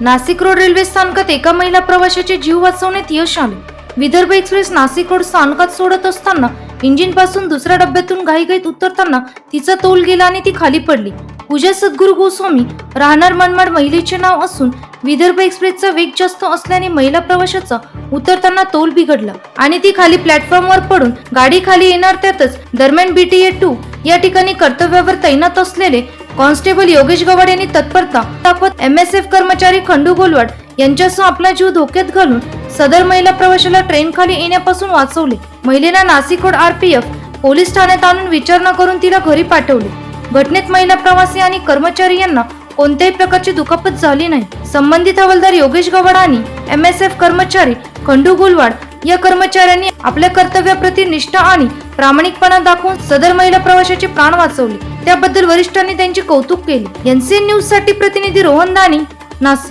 Nashik road railway स्थानकात एका महिला प्रवाशाचे जीव वाचवण्यात यश आले. विदर्भ एक्सप्रेस नाशिक रोड स्थानकात सोडत असताना इंजिनपासून दुसऱ्या डब्यातून घाईघाईत उतरताना तिचा तोल गेला आणि ती खाली पडली. पूजा सद्गुरू गोस्वामी राहणार मनमाड महिलेचे नाव असून विदर्भ एक्सप्रेसचा वेग जास्त असल्याने महिला प्रवाशाचा उतरताना तोल बिघडला आणि ती खाली प्लॅटफॉर्मवर पडून गाडी खाली येणार त्यातच दरम्यान बीटीए टू या ठिकाणी कर्तव्यावर तैनात असलेले कॉन्स्टेबल योगेश गवाड यांनी तत्परता दाखवत एम एस एफ कर्मचारी खंडू गोलवाड यांच्यासह आपला जीव धोक्यात घालून सदर महिला प्रवाशाला ट्रेन खाली येण्यापासून वाचवले. महिलेला नाशिक रोड आरपीएफ पोलीस ठाण्यात आणून विचारणा करून तिला घरी पाठवले. घटनेत महिला प्रवासी आणि कर्मचारी यांना कोणत्याही प्रकारची दुखापत झाली नाही. संबंधित हवालदार योगेश गवाड आणि एम एस एफ कर्मचारी खंडू गुलवाड या कर्मचाऱ्यांनी आपल्या कर्तव्याप्रती निष्ठा आणि प्रामाणिकपणा दाखवून सदर महिला प्रवाशाचे प्राण वाचवले. त्याबद्दल वरिष्ठांनी त्यांचे कौतुक केले. एनसीएन न्यूजसाठी प्रतिनिधी रोहन दानी नाशिक.